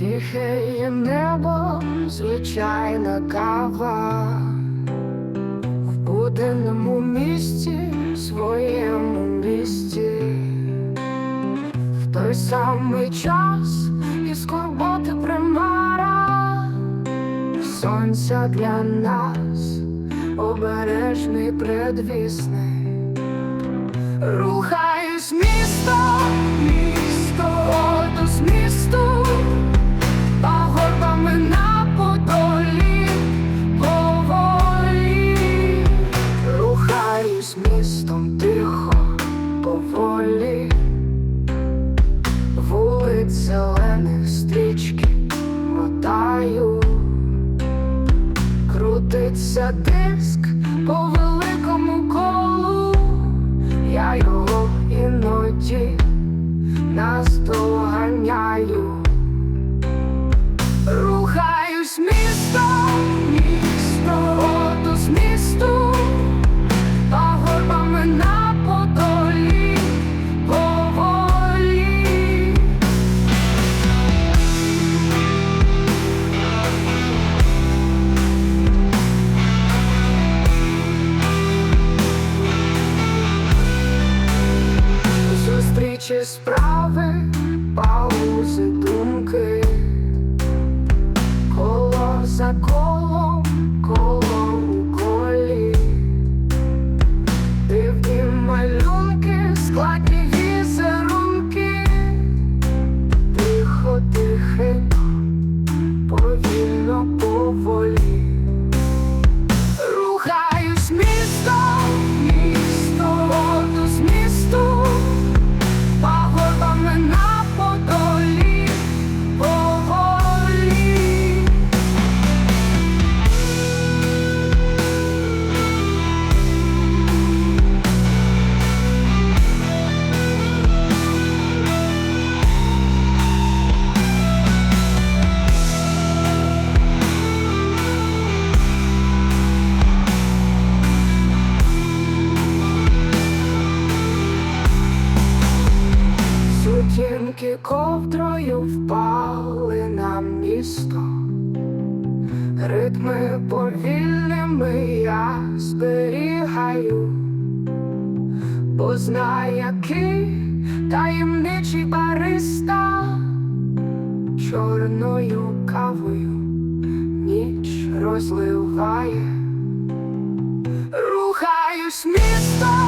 тихе небо, звичайна кава. В буденному місті, своєму місті, в той самий час і скорботи примара, сонця для нас, обережний предвісний. Рухаюсь крутиться диск по великому колу. Я його іноді наздоганяю Рухаюсь місто, поволі. Сутінки ковдрою впали на місто, ритми повільними я зберігаю, бо знаю, який таємничий бариста. Чорною кавою ніч розливає. Рухаюсь міст